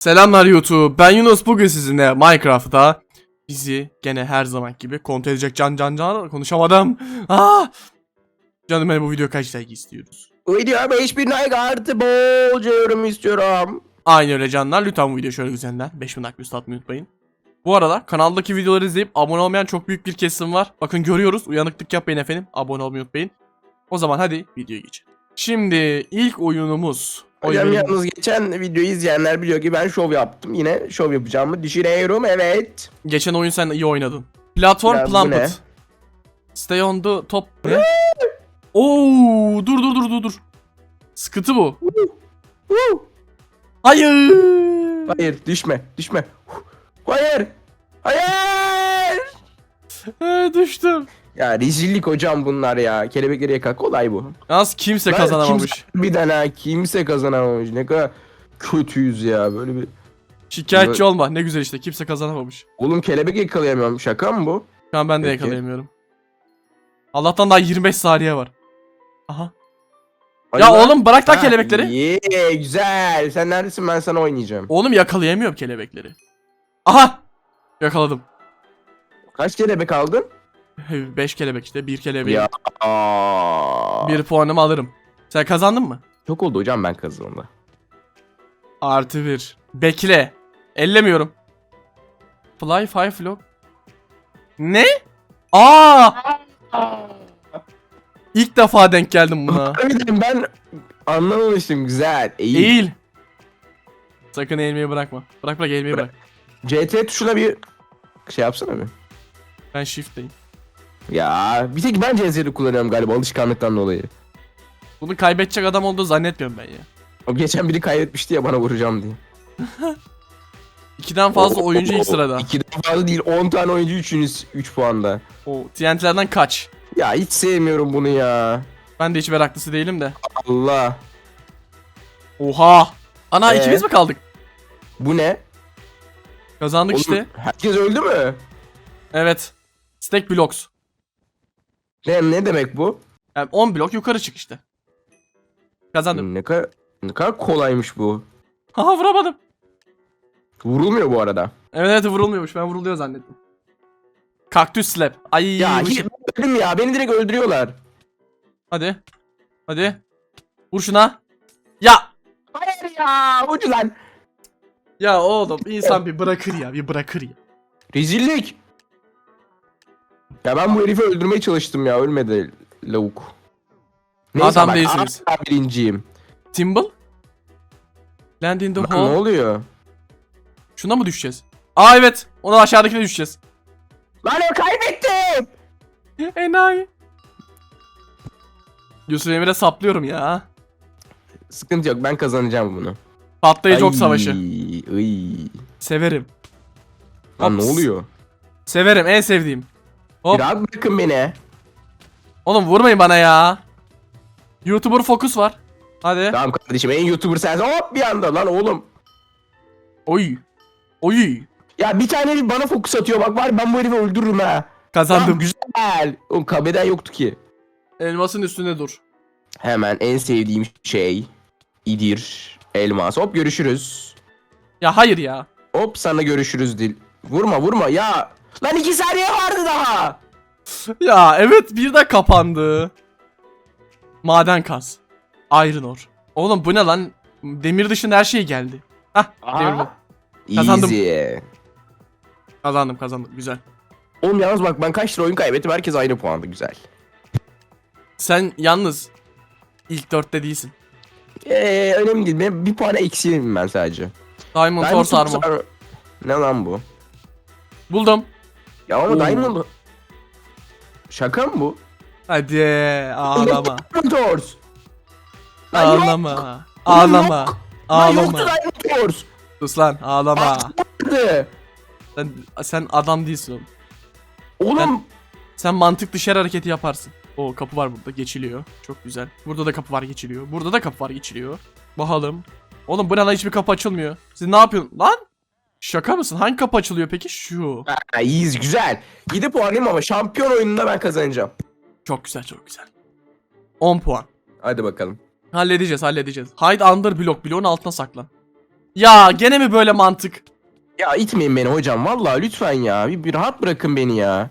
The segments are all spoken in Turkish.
Selamlar YouTube. Ben Yunus. Bugün sizinle Minecraft'ta bizi gene her zaman gibi kontrol edecek can can can konuşamadım. Ah! Canım benim bu video kaç like istiyoruz? Video 5000 like artı bolca yorum istiyorum. Aynı öyle canlar. Lütfen bu video şöyle güzelinden 5000 like üstü atmayı unutmayın. Bu arada kanaldaki videoları izleyip abone olmayan çok büyük bir kesim var. Bakın görüyoruz. Uyanıklık yapmayın efendim. Abone olmayı unutmayın. O zaman hadi videoya geçelim. Şimdi ilk oyunumuz. Hocam oyunumuz- yalnız geçen videoyu izleyenler biliyor ki ben şov yaptım. Yine şov yapacağımı düşünüyorum evet. Geçen oyun sen iyi oynadın. Platform Ya bu Plumpet. Stay on the top. Ne? Oo, dur dur dur dur dur. Sıkıntı bu. Hayır. Hayır düşme düşme. Hayır. Hayır. Ee, düştüm. Ya rezillik hocam bunlar ya. Kelebekleri yakak kolay bu. Yalnız kimse kazanamamış. Kimse, bir tane kimse kazanamamış. Ne kadar kötüyüz ya böyle bir. Şikayetçi olma. Ne güzel işte. Kimse kazanamamış. Oğlum kelebek yakalayamıyorum. Şaka mı bu? Şu an ben de Peki. yakalayamıyorum. Allah'tan daha 25 saniye var. Aha. Hadi ya lan. oğlum bırak lan Ha, kelebekleri. Yeah, güzel. Sen neredesin ben sana oynayacağım. Oğlum yakalayamıyorum kelebekleri. Aha. Yakaladım. Kaç kelebek aldın? 5 kelebek işte. Bir kelebeği. Ya. Bir puanımı alırım. Sen kazandın mı? Çok oldu hocam ben kazandım. Artı bir. Bekle. Ellemiyorum. Fly five flock. Ne? Aa! İlk defa denk geldim buna. Harbiden ben anlamamıştım güzel. İyi. Eğil. Sakın eğilmeyi bırakma. Bırak bırak eğilmeyi bırak. CT tuşuna bir şey yapsana bir. Ben shift'teyim. Ya bir tek ben CT'yi kullanıyorum galiba alışkanlıktan dolayı. Bunu kaybedecek adam olduğunu zannetmiyorum ben ya. O geçen biri kaybetmişti ya bana vuracağım diye. İkiden fazla oyuncu ilk sırada. İkiden fazla değil 10 tane oyuncu 3'ünüz 3 puanda. O TNT'lerden kaç. Ya hiç sevmiyorum bunu ya. Ben de hiç meraklısı değilim de. Allah. Oha! Ana Ee? ikimiz mi kaldık? Bu ne? Kazandık Oğlum, işte. Herkes öldü mü? Evet. Stack blocks. Ne, ne demek bu? Yani 10 blok yukarı çık işte. Kazandım. Ne kadar, ne kadar kolaymış bu. Haha vuramadım. Vurulmuyor bu arada. Evet evet vurulmuyormuş. Ben vuruluyor zannettim. Kaktüs slap. Ay. Ya hiç şey- öldüm ya beni direkt öldürüyorlar. Hadi. Hadi. Vur şuna. Ya. Hayır ya ucu lan. Ya oğlum insan bir bırakır ya. Bir bırakır ya. Rezillik. Ya ben bu herifi öldürmeye çalıştım ya ölmedi lavuk. Adam bak, değilsiniz. hala birinciyim. Timble. Land in the Lan ne hole. oluyor? Şuna mı düşeceğiz? Aa evet. Ona aşağıdakine düşeceğiz. Lan ya kaybettim. Enayi. Yusuf Emir'e saplıyorum ya. Sıkıntı yok ben kazanacağım bunu. Patlayıcı ok savaşı. ay. Severim. Lan ne oluyor? Severim en sevdiğim. Hop. Bir rahat bırakın beni. Oğlum vurmayın bana ya. YouTuber fokus var. Hadi. Tamam kardeşim en youtuber sensin. Hop bir anda lan oğlum. Oy. Oy. Ya bir tane herif bana fokus atıyor bak var ben bu herifi öldürürüm ha. Kazandım. Tamam, güzel. Oğlum kabeden yoktu ki. Elmasın üstünde dur. Hemen en sevdiğim şey idir. Elmas. Hop görüşürüz. Ya hayır ya. Hop sana görüşürüz dil. Vurma vurma ya. Lan iki saniye vardı daha. Ya evet bir de kapandı. Maden kaz. Iron ore. Oğlum bu ne lan? Demir dışında her şey geldi. Hah demir. Kazandım. Easy. Kazandım kazandım güzel. Oğlum yalnız bak ben kaç lira oyun kaybettim herkes aynı puanda güzel. Sen yalnız ilk dörtte değilsin. Eee önemli değil ben bir puan eksiğim ben sadece. Diamond Diamond Force Armor. Ar- Ne lan bu? Buldum. Ya ama Oo. Diamond... Şaka mı bu? Hadi ağlama. Diamond Horse. Lan yok. Ağlama. Ağlama. yok. Lan yoktu Ağlama. Diamond Horse. Sus lan ağlama. Sen, sen adam değilsin oğlum. Oğlum Sen mantık dışarı hareketi yaparsın. O kapı var burada geçiliyor. Çok güzel. Burada da kapı var geçiliyor. Burada da kapı var geçiliyor. Bakalım. Oğlum bu ne lan hiçbir kapı açılmıyor. Siz ne yapıyorsun lan? Şaka mısın? Hangi kapı açılıyor peki? Şu. Ha, iyiyiz güzel. 7 puanım ama şampiyon oyununda ben kazanacağım. Çok güzel çok güzel. 10 puan. Hadi bakalım. Halledeceğiz halledeceğiz. Hide under block. Bloğun altına saklan. Ya gene mi böyle mantık? Ya itmeyin beni hocam. Vallahi lütfen ya. Bir, bir rahat bırakın beni ya.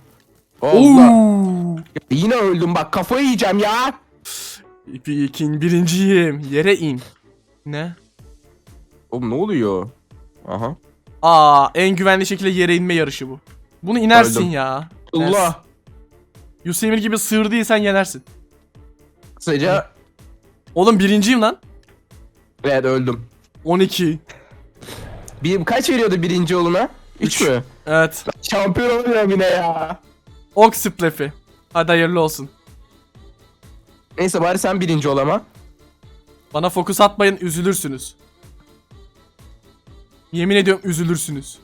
Allah. Oo. Ya Yine öldüm bak kafayı yiyeceğim ya. İkin birinciyim. Yere in. Ne? Oğlum ne oluyor? Aha. Aa en güvenli şekilde yere inme yarışı bu. Bunu inersin Öldüm. ya. Allah. Yusemir gibi sığır değilsen yenersin. Kısaca Oğlum birinciyim lan. evet öldüm. 12. Bir, kaç veriyordu birinci oluna? 3 Üç. mü? Evet. Şampiyon oluyorum yine ya. Ok splefi. Hadi hayırlı olsun. Neyse bari sen birinci ol ama. Bana fokus atmayın üzülürsünüz. Yemin ediyorum üzülürsünüz.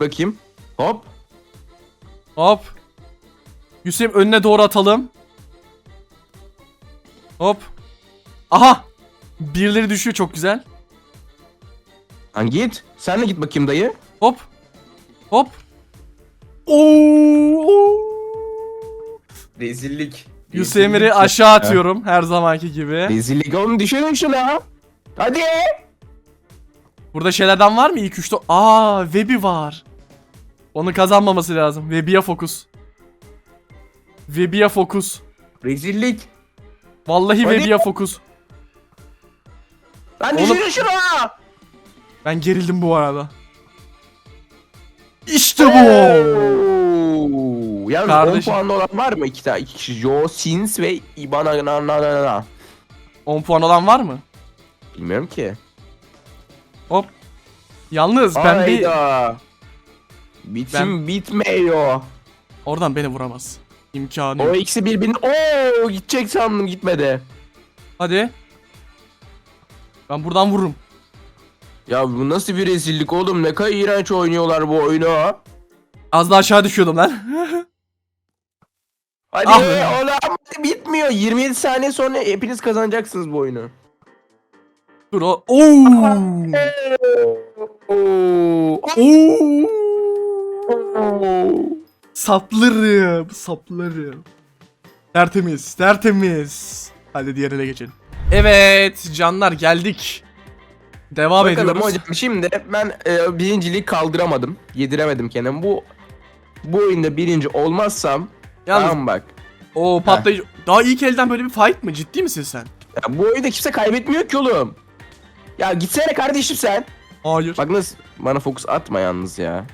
Bakayım. Hop. Hop. Yusuf önüne doğru atalım. Hop. Aha. Birileri düşüyor çok güzel. Lan git. Sen de git bakayım dayı. Hop. Hop. Oo. Rezillik. Yusemir'i aşağı atıyorum her zamanki gibi. Rezillik oğlum düşürün şuna. Hadi. Burada şeylerden var mı ilk üçte? Aa, Webi var. Onu kazanmaması lazım. Webi'ye fokus. Webi'ye fokus. Rezillik. Vallahi Hadi. Webi'ye fokus. Lan Oğlum- şuna. Ben gerildim bu arada. İşte bu. Yalnız Kardeşim. 10 puanlı olan var mı? İki tane iki kişi. Jo, Sins ve na. 10 puan olan var mı? Bilmiyorum ki. Hop. Yalnız ben bir... Hayda. Bitim bitmiyor. Oradan beni vuramaz. İmkanı O yok. ikisi birbirini... Oo gidecek sandım gitmedi. Hadi. Ben buradan vururum. Ya bu nasıl bir rezillik oğlum ne kadar iğrenç oynuyorlar bu oyunu. Az daha aşağı düşüyordum lan. Hadi Ah be. oğlum bitmiyor. 27 saniye sonra hepiniz kazanacaksınız bu oyunu. Dur o. Oo. Oo. Oo. Saplarım, saplarım. Tertemiz, tertemiz. Hadi diğerine geçelim. Evet, canlar geldik. Devam Bakalım ediyoruz. hocam şimdi ben e, birinciliği kaldıramadım. Yediremedim kendimi. Bu bu oyunda birinci olmazsam Yalnız tamam bak. o patlayıcı... Daha ilk elden böyle bir fight mı? Ciddi misin sen? Ya, bu oyunda kimse kaybetmiyor ki oğlum. Ya gitsene kardeşim sen. Hayır. Bak nasıl bana fokus atma yalnız ya.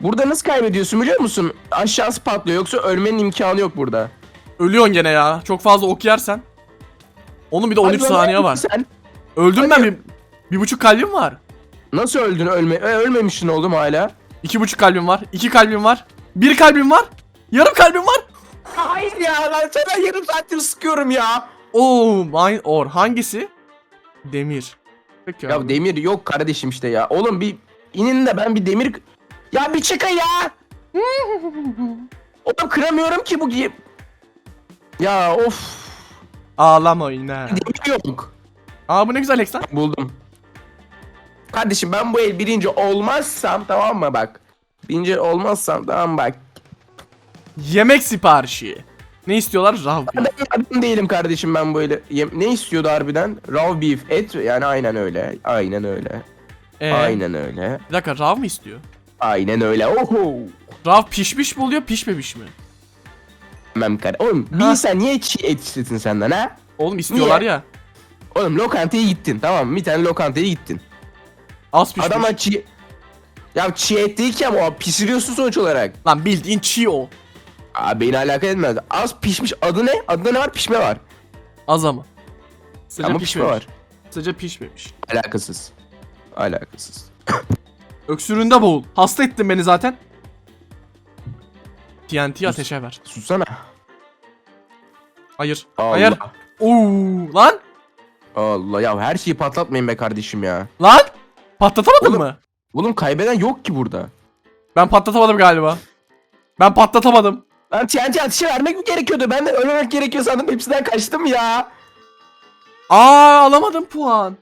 Burada nasıl kaybediyorsun biliyor musun? Aşağısı patlıyor yoksa ölmenin imkanı yok burada. Ölüyorsun gene ya. Çok fazla ok yersen. Onun bir de 13 Hadi lan, saniye var. Sen Öldüm ben bir, bir buçuk kalbim var. nasıl öldün ölme e, ölmemişsin oğlum hala. İki buçuk kalbim var. iki kalbim var. Bir kalbim var. Yarım kalbim var. Hayır ya ben sana yarım saattir sıkıyorum ya. Oo, my or hangisi? Demir. Peki Ya abi. demir yok kardeşim işte ya. Oğlum bir inin de ben bir demir... Ya bir çıkın ya. Oğlum kıramıyorum ki bu gi- Ya of. Ağlama yine. Demir yok. Aa bu ne güzel lan. Buldum. Kardeşim ben bu el birinci olmazsam tamam mı bak. Birinci olmazsam tamam bak. Yemek siparişi. Ne istiyorlar? Rav. Ben yardım değilim kardeşim ben böyle. Yem- ne istiyordu harbiden? Raw beef et yani aynen öyle. Aynen öyle. Ee, Aynen öyle. Bir dakika rav mı istiyor? Aynen öyle. Oho. Rav pişmiş mi oluyor pişmemiş mi? Tamam kar. Oğlum bir Ha. insan niye çiğ et istesin senden ha? Oğlum istiyorlar ya. Oğlum lokantaya gittin tamam mı? Bir tane lokantaya gittin. Az pişmiş. Adama çiğ... Ya çiğ et değil ki ama o pişiriyorsun sonuç olarak. Lan bildiğin çiğ o. Aa beni alakadar etmez. Az pişmiş adı ne? Adında ne var? Pişme var. Az ama. Sadece ama pişme pişmemiş. var. Sadece pişmemiş. Alakasız. Alakasız. Öksürüğünde boğul. Hasta ettin beni zaten. TNT ateşe ver. Susana. Hayır. Allah. Hayır. Oo lan. Allah ya her şeyi patlatmayın be kardeşim ya. Lan. Patlatamadın Oğlum. mı? Oğlum kaybeden yok ki burada. Ben patlatamadım galiba. Ben patlatamadım. Lan TNT ateşi vermek mi gerekiyordu? Ben de ölmemek gerekiyor sandım. Hepsinden kaçtım ya. Aa alamadım puan.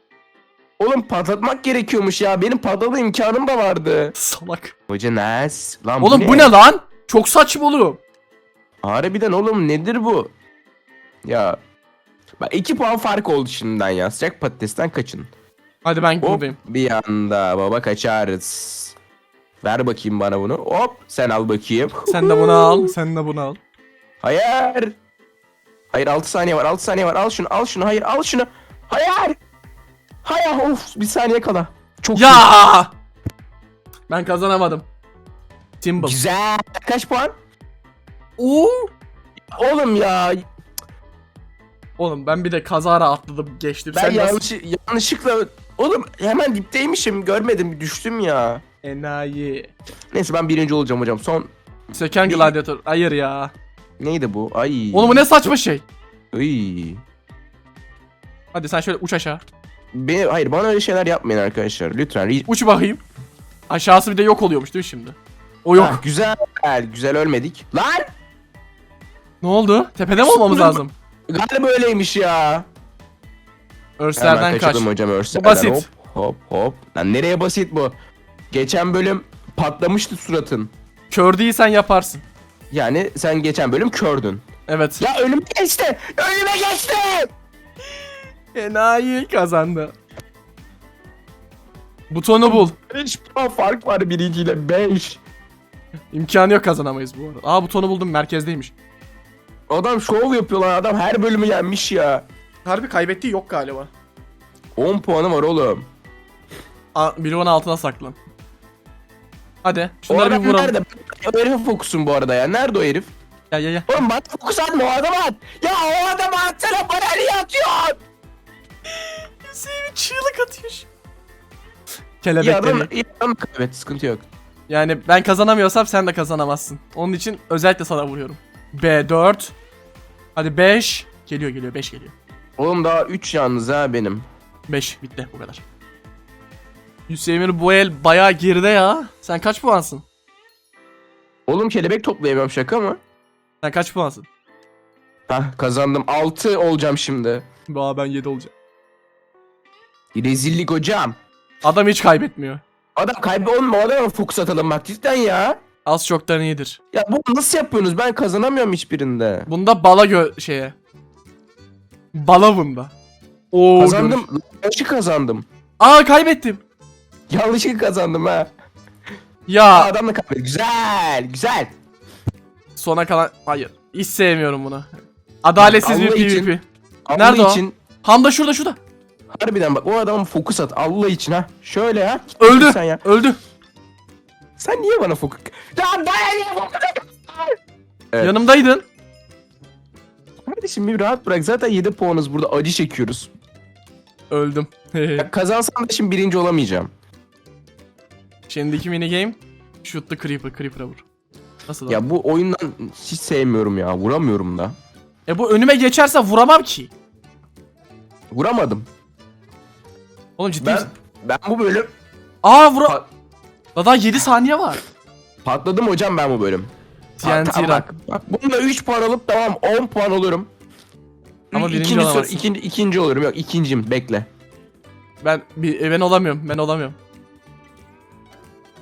Oğlum patlatmak gerekiyormuş ya. Benim patlatma imkanım da vardı. Salak. Hoca Nas. Lan Oğlum bu ne lan? Çok saçma oğlum. Harbiden oğlum nedir bu? Ya. Bak 2 puan fark oldu şimdiden ya. Sıcak patatesten kaçın. Hadi ben Hop buradayım. bir anda baba kaçarız. Ver bakayım bana bunu. Hop sen al bakayım. Sen de bunu al. Sen de bunu al. Hayır. Hayır 6 saniye var 6 saniye var. Al şunu al şunu. Hayır al şunu. Hayır. Hayır of bir saniye kala. Çok. Ya! Ben kazanamadım. Timble. Güzel. Kaç puan? Oo! Oğlum ya. Oğlum ben bir de kazara atladım geçtim. Ben Sen nasıl? yanlış, yanlışlıkla oğlum hemen dipteymişim görmedim düştüm ya. Enayi. Neyse ben birinci olacağım hocam. Son Söken gladyatör. Hayır ya. neydi bu? Ay. Oğlum bu ne saçma şey. Iy. Hadi sen şöyle uç aşağı. Beni, hayır bana öyle şeyler yapmayın arkadaşlar. Lütfen. Ri- Uç bakayım. Aşağısı bir de yok oluyormuş değil mi şimdi? O yok. Ah, güzel. Güzel ölmedik. Lan! Ne oldu? Tepede mi olmamız lazım? Galiba öyleymiş ya. Örslerden Hemen kaç. kaçalım hocam örslerden. basit. Hop hop hop. Lan nereye basit bu? Geçen bölüm patlamıştı suratın. Kör değilsen yaparsın. Yani sen geçen bölüm kördün. Evet. Ya önüme geçti. Önüme geçti. Enayi kazandı. Butonu bul. 5 puan fark var birinciyle 5. İmkanı yok kazanamayız bu arada. Aa butonu buldum merkezdeymiş. Adam şov yapıyor lan adam her bölümü yenmiş ya. Harbi kaybettiği yok galiba. 10 puanı var oğlum. Aa, biri onun altına saklan. Hadi O şunları bir adam vuralım. nerede? O herife fokusun bu arada ya. Nerede o herif? Gel gel gel. Oğlum bana fokus atma o adama at. Ya o adama atsana bana niye atıyorsun? Hüseyin çığlık atıyor. Kelebekleri. iyi adam kaybet sıkıntı yok. Yani ben kazanamıyorsam sen de kazanamazsın. Onun için özellikle sana vuruyorum. B4. Hadi 5. Geliyor geliyor 5 geliyor. Oğlum daha 3 yalnız ha benim. 5 bitti bu kadar. Hüseyin bu el bayağı geride ya. Sen kaç puansın? Oğlum kelebek toplayamıyorum şaka mı? Sen kaç puansın? Hah kazandım 6 olacağım şimdi. Aa ben 7 olacağım. Rezillik hocam. Adam hiç kaybetmiyor. Adam kaybı oğlum o adama fokus atalım bak cidden ya. Az çoktan iyidir. Ya bu nasıl yapıyorsunuz ben kazanamıyorum hiçbirinde. Bunda bala gö şeye. Bala bunda. Oo, Kazandım. Yanlışlıkla kazandım. Aa kaybettim. Yanlışlıkla kazandım ha. Aa, Ya adam da kaybetti. Güzel güzel. sona kalan hayır. Hiç sevmiyorum bunu. Adaletsiz bir Allah için- PvP. Allah Nerede o? için Handa şurada şurada. harbiden bak o adama fokus at Allah için ha. Şöyle ha. Öldü. Sen ya. Öldü. Sen niye bana fokus... Lan bana niye fokus Evet. Yanımdaydın. Kardeşim bir rahat bırak. Zaten 7 puanız burada. Acı çekiyoruz. Öldüm. Ya kazansam da şimdi birinci olamayacağım. Şimdiki mini game. Shoot the creeper. Creeper'a vur. Nasıl? Ya. Ya bu oyundan hiç sevmiyorum ya. Vuramıyorum da. E bu önüme geçerse vuramam ki. Vuramadım. Oğlum ciddi Ben misin? ben bu bölüm Aa vura... Pa- Daha, daha 7 saniye var. patladım hocam ben bu bölüm. Ha, TNT run. bak, bak bununla 3 puan alıp tamam 10 puan olurum. Ama Ü- birinci ikinci, olamazsın. ikinci, ikinci olurum. Yok ikincim bekle. Ben bir, e, ben olamıyorum. Ben olamıyorum.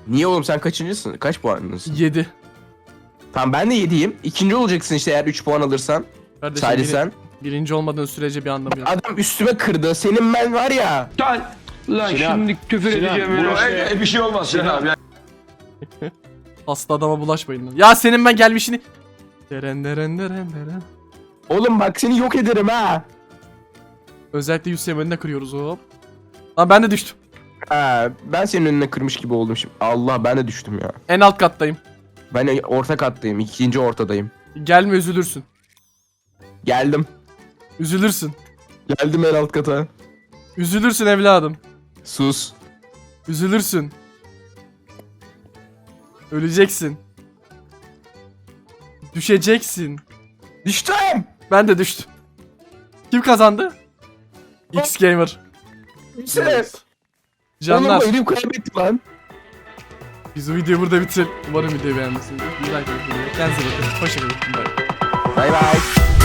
Niye oğlum sen kaçıncısın? Kaç puanlısın? 7. Tamam ben de 7'yim. İkinci olacaksın işte eğer 3 puan alırsan. Kardeşim Sadece biri- sen. birinci olmadığın sürece bir anlamı yok. Adam üstüme kırdı. Senin ben var ya. Lan, lan Sinan, şimdi küfür Sinan, edeceğim burası- şey. E, bir şey olmaz Sinan abi. Hasta adama bulaşmayın lan. Ya senin ben gelmişini... Deren deren deren deren. Oğlum bak seni yok ederim ha. Özellikle Yusuf'un önüne kırıyoruz hop. Lan ben de düştüm. Ha, ben senin önüne kırmış gibi oldum şimdi. Allah ben de düştüm ya. En alt kattayım. Ben orta kattayım. ikinci ortadayım. Gelme üzülürsün. Geldim. Üzülürsün. Geldim en alt kata. Üzülürsün evladım. Sus. Üzülürsün. Öleceksin. Düşeceksin. Düştüm. Ben de düştüm. Kim kazandı? X Gamer. Düştüm. Canlar Oğlum elim kaybetti lan. biz bu videoyu burada bitirelim. Umarım videoyu beğenmişsinizdir. Bir like atın. Kendinize bakın. Hoşçakalın. Bye. Bay bay.